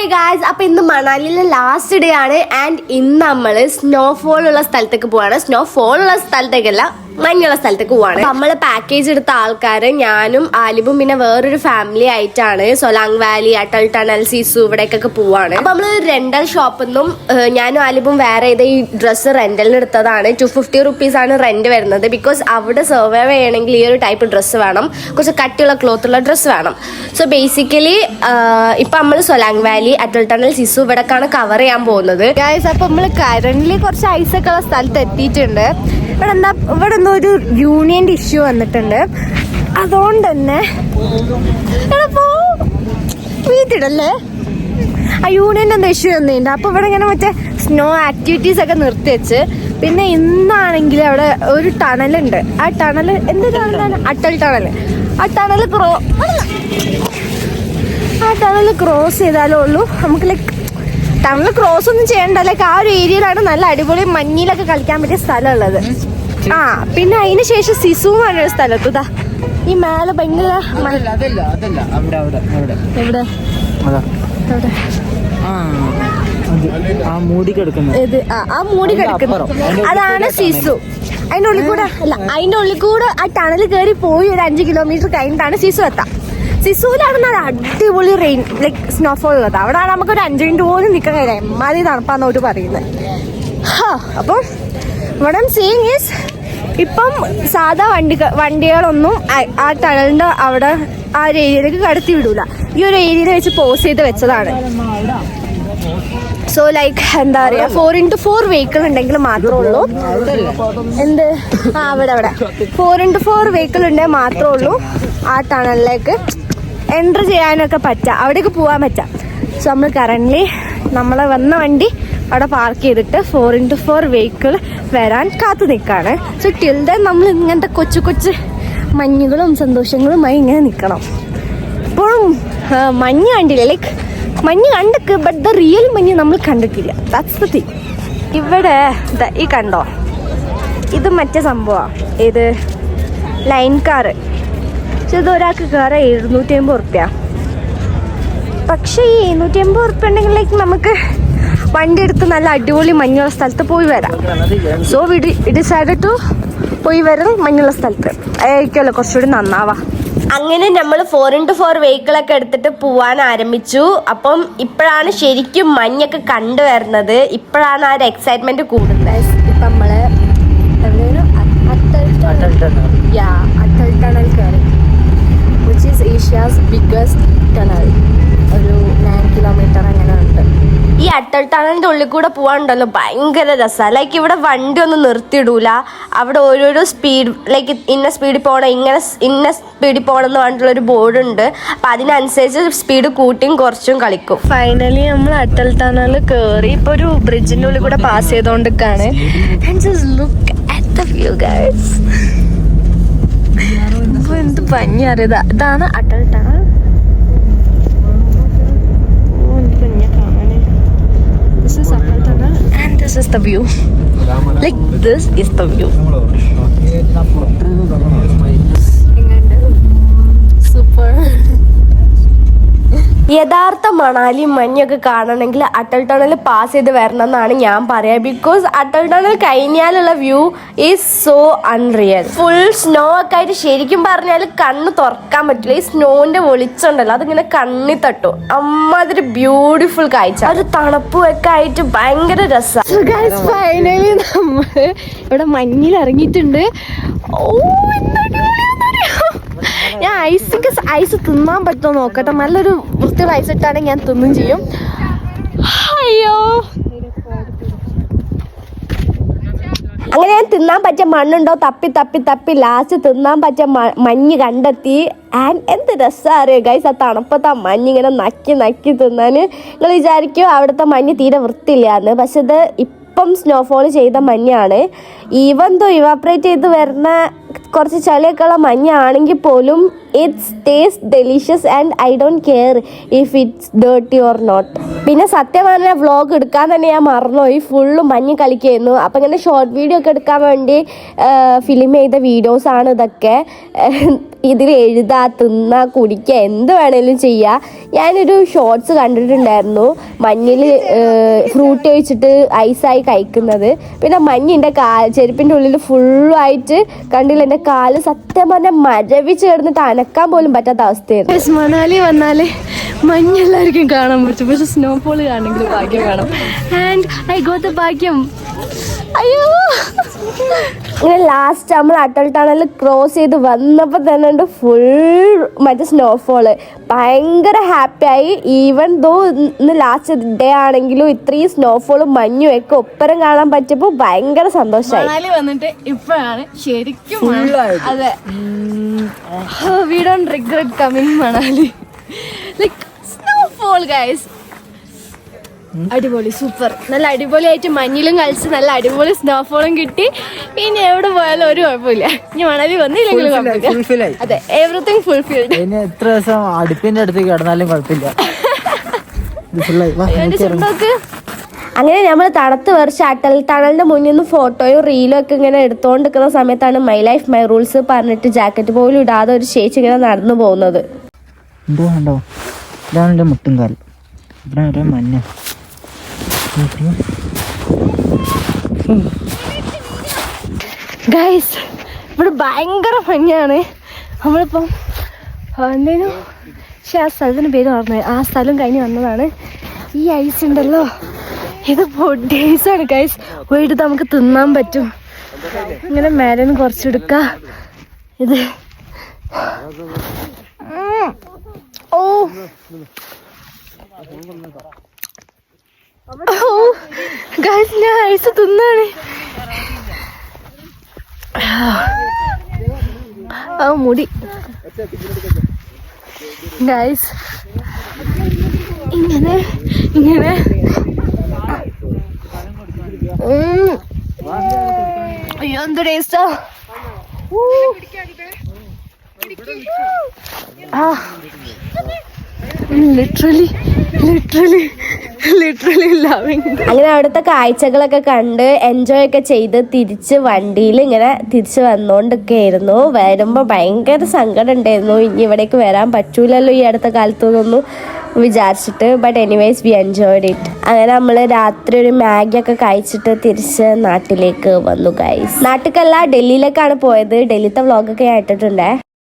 Hi guys അപ്പോൾ ഇന്ന് മണാലിയിലെ ലാസ്റ്റ് ഡേ ആണ് ആൻഡ് ഇന്ന് നമ്മൾ സ്നോഫോൾ ഉള്ള സ്ഥലത്തേക്ക് പോവാണ് സ്നോഫോൾ ഉള്ള സ്ഥലത്തേക്കല്ല മഞ്ഞുള്ള സ്ഥലത്തേക്ക് പോവാണ് നമ്മൾ പാക്കേജ് എടുത്ത ആൾക്കാര് ഞാനും ആലിബും പിന്നെ വേറൊരു ഫാമിലി ആയിട്ടാണ് സൊലാങ് വാലി അട്ടൽ ടണൽ സീസു ഇവിടേക്കൊക്കെ പോവാണ് അപ്പൊ നമ്മൾ റെന്റൽ ഷോപ്പിൽ നിന്നും ഞാനും ആലിബും വേറെ ഏത് ഈ ഡ്രസ്സ് റെന്റലിന് എടുത്തതാണ് ടു ഫിഫ്റ്റി റുപ്പീസ് ആണ് റെന്റ് വരുന്നത് ബിക്കോസ് അവിടെ സർവൈവ് ചെയ്യണമെങ്കിൽ ഈ ഒരു ടൈപ്പ് ഡ്രസ്സ് വേണം കുറച്ച് കട്ടിയുള്ള ക്ലോത്ത് ഉള്ള ഡ്രസ്സ് വേണം സോ ബേസിക്കലി ഇപ്പൊ നമ്മൾ സൊലാങ് വാലി അറ്റൽ ടണൽ സിസു ഇവിടേക്കാണ് കവർ ചെയ്യാൻ പോകുന്നത് അപ്പൊ നമ്മൾ കറന്റ് കുറച്ച് ഐസൊക്കെ ഉള്ള സ്ഥലത്ത് എത്തിയിട്ടുണ്ട് ഇവിടെ എന്താ ഇവിടെ ഒന്നും ഒരു യൂണിയന്റെ ഇഷ്യൂ വന്നിട്ടുണ്ട് അതുകൊണ്ട് തന്നെ വീട്ടിടല്ലേ ആ യൂണിയന്റെ എന്തോ ഇഷ്യൂ വന്നിട്ടുണ്ട് അപ്പോൾ ഇവിടെ ഇങ്ങനെ മറ്റേ സ്നോ ആക്ടിവിറ്റീസ് ഒക്കെ നിർത്തിവെച്ച് പിന്നെ ഇന്നാണെങ്കിൽ അവിടെ ഒരു ടണലുണ്ട് ആ ടണൽ എന്ത് അട്ടൽ ടണൽ ആ ടണൽ ക്രോ ആ ടണൽ ക്രോസ് ചെയ്താലേ ഉള്ളൂ നമുക്ക് ലൈക്ക് ടണൽ ക്രോസ് ഒന്നും ചെയ്യണ്ട ലൈക്ക് ആ ഒരു ഏരിയയിലാണ് നല്ല അടിപൊളി മഞ്ഞിലൊക്കെ കളിക്കാൻ പറ്റിയ സ്ഥലമുള്ളത് ആ പിന്നെ അതിന് ശേഷം സിസു എന്ന് പറഞ്ഞൊരു സ്ഥലത്ത് ഇതാ ഈ മേലെ ഭയങ്കര അതാണ് സിസു അതിന്റെ ഉള്ളിൽ കൂടെ അല്ല അതിന്റെ ഉള്ളിൽ കൂടെ ആ ടണൽ കയറി പോയി ഒരു അഞ്ച് കിലോമീറ്റർ കഴിഞ്ഞിട്ടാണ് സിസു എത്താം സിസുവിലാണ് അത് അടിപൊളി റെയിൻ ലൈക് സ്നോഫോൾ ഉള്ളത് അവിടെ നമുക്ക് ഒരു അഞ്ച് മിനിറ്റ് പോലും നിൽക്കാൻ കഴിയാം എമ്മാതി തണുപ്പാന്ന് അവർ പറയുന്നത് അപ്പോൾ വടം ഐം സീയിങ് ഈസ് ഇപ്പം സാധാ വണ്ടി വണ്ടികളൊന്നും ആ ടണലിൻ്റെ അവിടെ ആ ഒരു ഏരിയയിലേക്ക് കടത്തി വിടൂല ഈ ഒരു ഏരിയയിൽ വെച്ച് പോസ് ചെയ്ത് വെച്ചതാണ് സോ ലൈക്ക് എന്താ പറയാ ഫോർ ഇൻറ്റു ഫോർ വെഹിക്കിൾ ഉണ്ടെങ്കിൽ മാത്രമേ ഉള്ളൂ എന്ത് ആ അവിടെ അവിടെ ഫോർ ഇൻറ്റു ഫോർ വെഹിക്കിൾ ഉണ്ടെങ്കിൽ മാത്രമേ ഉള്ളൂ ആ ടണലിലേക്ക് എൻട്രി ചെയ്യാനൊക്കെ പറ്റാം അവിടേക്ക് പോകാൻ പറ്റാം സോ നമ്മൾ കറണ്ട്ലി നമ്മളെ വന്ന വണ്ടി അവിടെ പാർക്ക് ചെയ്തിട്ട് ഫോർ ഇൻറ്റു ഫോർ വെഹിക്കിൾ വരാൻ കാത്തു നിൽക്കുകയാണ് സോ ടിൽ ദൻ നമ്മൾ ഇങ്ങനത്തെ കൊച്ചു കൊച്ചു മഞ്ഞുകളും സന്തോഷങ്ങളുമായി ഇങ്ങനെ നിൽക്കണം ഇപ്പോഴും മഞ്ഞ് കണ്ടില്ല ലൈക്ക് മഞ്ഞ് കണ്ടൊക്കെ ബട്ട് ദ റിയൽ മഞ്ഞ് നമ്മൾ കണ്ടിട്ടില്ല ദാറ്റ്സ് ദ തിങ് ഇവിടെ ഈ കണ്ടോ ഇത് മറ്റേ സംഭവമാണ് ഏത് ലൈൻ കാറ് പക്ഷെ ഇത് ഒരാൾക്ക് കയറ എഴുന്നൂറ്റി അമ്പത് ഉറുപ്പ്യ പക്ഷേ ഈ എഴുന്നൂറ്റി അമ്പത് ഉറുപ്പ്യ ഉണ്ടെങ്കിൽ ലൈക്ക് നമുക്ക് വണ്ടി എടുത്ത് നല്ല അടിപൊളി മഞ്ഞുള്ള സ്ഥലത്ത് പോയി വരാം സോ വി ഡിസൈഡ് ടു പോയി വരാം മഞ്ഞുള്ള സ്ഥലത്ത് ആയിരിക്കുമല്ലോ കുറച്ചുകൂടി നന്നാവാ അങ്ങനെ നമ്മൾ ഫോർ ഇൻറ്റു ഫോർ വെഹിക്കിളൊക്കെ എടുത്തിട്ട് പോവാൻ ആരംഭിച്ചു അപ്പം ഇപ്പോഴാണ് ശരിക്കും മഞ്ഞൊക്കെ കണ്ടുവരുന്നത് ഇപ്പോഴാണ് ആ ഒരു എക്സൈറ്റ്മെൻറ്റ് കൂടുന്നത് ഇപ്പം നമ്മൾ മലയുടെ ഉള്ളിൽ കൂടെ പോകാനുണ്ടല്ലോ ഭയങ്കര രസമാണ് ലൈക്ക് ഇവിടെ വണ്ടി ഒന്നും നിർത്തിയിടൂല അവിടെ ഓരോരോ സ്പീഡ് ലൈക്ക് ഇന്ന സ്പീഡിൽ പോകണം ഇങ്ങനെ ഇന്ന സ്പീഡിൽ പോകണം എന്ന് പറഞ്ഞിട്ടുള്ളൊരു ബോർഡുണ്ട് അപ്പം അതിനനുസരിച്ച് സ്പീഡ് കൂട്ടിയും കുറച്ചും കളിക്കും ഫൈനലി നമ്മൾ അട്ടൽ ടണൽ കയറി ഇപ്പോൾ ഒരു ബ്രിഡ്ജിൻ്റെ ഉള്ളിൽ കൂടെ പാസ് ചെയ്തുകൊണ്ടിരിക്കുകയാണ് look at the view guys എന്ത് ഭംഗി അറിയതാ ഇതാണ് Atal tunnel This is the view. Like this is the view. Super. യഥാർത്ഥ മണാലി മഞ്ഞൊക്കെ കാണണമെങ്കിൽ അട്ടൽ ടണൽ പാസ് ചെയ്ത് വരണം എന്നാണ് ഞാൻ പറയുക because Atal tunnel കഴിഞ്ഞാലുള്ള view is so unreal full snow ഒക്കെ ആയിട്ട് ശരിക്കും പറഞ്ഞാൽ കണ്ണ് തുറക്കാൻ പറ്റില്ല ഈ സ്നോന്റെ ഒളിച്ചുണ്ടല്ലോ അതിങ്ങനെ കണ്ണി തട്ടു അതൊരു ബ്യൂട്ടിഫുൾ കാഴ്ച ഒരു തണുപ്പും ഒക്കെ ആയിട്ട് ഭയങ്കര രസം നമ്മൾ ഇവിടെ മഞ്ഞിൽ ഇറങ്ങിയിട്ടുണ്ട് ഓ ഞാൻ ഐസ് ഐസ് തിന്നാൻ പറ്റുമോ നോക്കട്ടെ നല്ലൊരു പത്ത് ഇട്ടാണെങ്കിൽ ഞാൻ തിന്നും ചെയ്യും അയ്യോ അങ്ങനെ ഞാൻ തിന്നാൻ പറ്റിയ മണ്ണുണ്ടോ തപ്പി തപ്പി തപ്പി ലാസ്റ്റ് തിന്നാൻ പറ്റിയ മഞ്ഞ് കണ്ടെത്തി ആൻഡ് എന്ത് രസമറിയോ ഗൈസ് ആ തണുപ്പത്ത് ആ ഇങ്ങനെ നക്കി നക്കി തിന്നാൻ നിങ്ങൾ വിചാരിക്കും അവിടുത്തെ മഞ്ഞ് തീരെ വൃത്തിയില്ലാന്ന് പക്ഷെ ഇത് ഇപ്പം സ്നോഫോൾ ചെയ്ത മഞ്ഞാണ് ഈവൻ തോ ഇവാപ്രേറ്റ് ചെയ്ത് വരുന്ന കുറച്ച് ചളിയൊക്കെയുള്ള മഞ്ഞാണെങ്കിൽ പോലും it's taste delicious and I don't care if it's dirty or not പിന്നെ സത്യം പറഞ്ഞ വ്ളോഗ് എടുക്കാൻ തന്നെ ഞാൻ മറന്നുപോയി ഫുള്ള് മഞ്ഞ് കളിക്കായിരുന്നു അപ്പം ഇങ്ങനെ ഷോർട്ട് വീഡിയോ ഒക്കെ എടുക്കാൻ വേണ്ടി ഫിലിം ചെയ്ത വീഡിയോസാണ് ഇതൊക്കെ ഇതിൽ എഴുതാ തിന്നാ കുടിക്കുക എന്ത് വേണേലും ചെയ്യുക ഞാനൊരു ഷോർട്സ് കണ്ടിട്ടുണ്ടായിരുന്നു മഞ്ഞിൽ ഫ്രൂട്ട് കഴിച്ചിട്ട് ഐസായി കഴിക്കുന്നത് പിന്നെ മഞ്ഞിൻ്റെ കാൽ ചെരുപ്പിൻ്റെ ഉള്ളിൽ ഫുള്ളായിട്ട് കണ്ടില്ല എൻ്റെ കാല് സത്യം പറഞ്ഞാൽ മരവിച്ച് കിടന്നിട്ട് നനക്കാൻ പോലും പറ്റാത്ത അവസ്ഥയായിരുന്നു മണാലി വന്നാലേ എല്ലാവർക്കും കാണാൻ പറ്റും പക്ഷെ സ്നോഫോൾ കാണെങ്കിൽ ഭാഗ്യം വേണം ആൻഡ് ഐ ഗോട്ട് ഭാഗ്യം അയ്യോ ലാസ്റ്റ് നമ്മൾ അട്ടൽ ടണൽ ക്രോസ് ചെയ്ത് വന്നപ്പോൾ തന്നെ ഉണ്ട് ഫുൾ മറ്റേ സ്നോഫോള് ഭയങ്കര ഹാപ്പിയായി ഈവൻ ദോ ഇന്ന് ലാസ്റ്റ് ഡേ ആണെങ്കിലും ഇത്രയും സ്നോഫോളും മഞ്ഞും ഒക്കെ ഒപ്പരം കാണാൻ പറ്റിയപ്പോൾ ഭയങ്കര സന്തോഷമായി വന്നിട്ട് ഇപ്പോഴാണ് ശരിക്കും അതെ we don't regret coming Manali like snowfall guys അടിപൊളി സൂപ്പർ നല്ല അടിപൊളിയായിട്ട് മഞ്ഞിലും കളിച്ച് നല്ല അടിപൊളി സ്നോഫോളും കിട്ടി ഇനി എവിടെ പോയാലും ഒരു കുഴപ്പമില്ല ഇനി മണലി വന്നില്ലെങ്കിലും കുഴപ്പമില്ല അതെ ഇനി എത്ര ദിവസം അടുപ്പിന്റെ അടുത്ത് കിടന്നാലും കുഴപ്പമില്ല അങ്ങനെ നമ്മൾ തണുത്ത് വെറിച്ച് അട്ടൽ തണലിന്റെ മുന്നിൽ നിന്ന് ഫോട്ടോയും റീലും ഒക്കെ ഇങ്ങനെ എടുത്തുകൊണ്ട് നിൽക്കുന്ന സമയത്താണ് മൈ ലൈഫ് മൈ റൂൾസ് പറഞ്ഞിട്ട് ജാക്കറ്റ് പോലും ഇടാതെ ഒരു ചേച്ചി ഇങ്ങനെ നടന്നു പോകുന്നത് കണ്ടോ ഇതാണ് മുട്ടും കാൽ മഞ്ഞ ഗൈസ് ഇവിടെ ഭയങ്കര ഭംഗിയാണ് നമ്മളിപ്പം എന്തേലും പക്ഷെ ആ സ്ഥലത്തിന് പേര് പറഞ്ഞു ആ സ്ഥലം കഴിഞ്ഞ് വന്നതാണ് ഈ ഐസ് ഉണ്ടല്ലോ ഇത് പൊടി ഐസാണ് ഗൈസ് പോയിട്ട് നമുക്ക് തിന്നാൻ പറ്റും ഇങ്ങനെ മേലെ നിന്ന് കുറച്ചെടുക്ക ഇത് ഓ ഓ ഗായ്സ് ഞാൻ അഴിച്ച് തിന്നാണ് ആ മുടി ഗായ്സ് ഇങ്ങനെ ഇങ്ങനെ അയ്യോ എന്ത് ടേസ്റ്റാ ആ ലിറ്ററലി ലിറ്ററലി ലിറ്ററലി ലവിങ് അങ്ങനെ അവിടുത്തെ കാഴ്ചകളൊക്കെ കണ്ട് എൻജോയ് ഒക്കെ ചെയ്ത് തിരിച്ച് വണ്ടിയിൽ ഇങ്ങനെ തിരിച്ച് വന്നോണ്ടൊക്കെ ആയിരുന്നു വരുമ്പോൾ ഭയങ്കര സങ്കടം ഉണ്ടായിരുന്നു ഇനി ഇവിടേക്ക് വരാൻ പറ്റൂലല്ലോ ഈ അടുത്ത കാലത്തൊന്നും വിചാരിച്ചിട്ട് but anyways we enjoyed it അങ്ങനെ നമ്മൾ രാത്രി ഒരു മാഗി ഒക്കെ കഴിച്ചിട്ട് തിരിച്ച് നാട്ടിലേക്ക് വന്നു ഗൈസ് നാട്ടിലല്ല ഡൽഹിയിലേക്കാണ് പോയത് ഡൽഹിത്തെ വ്ളോഗൊക്കെ ആയിട്ടിട്ടുണ്ടേ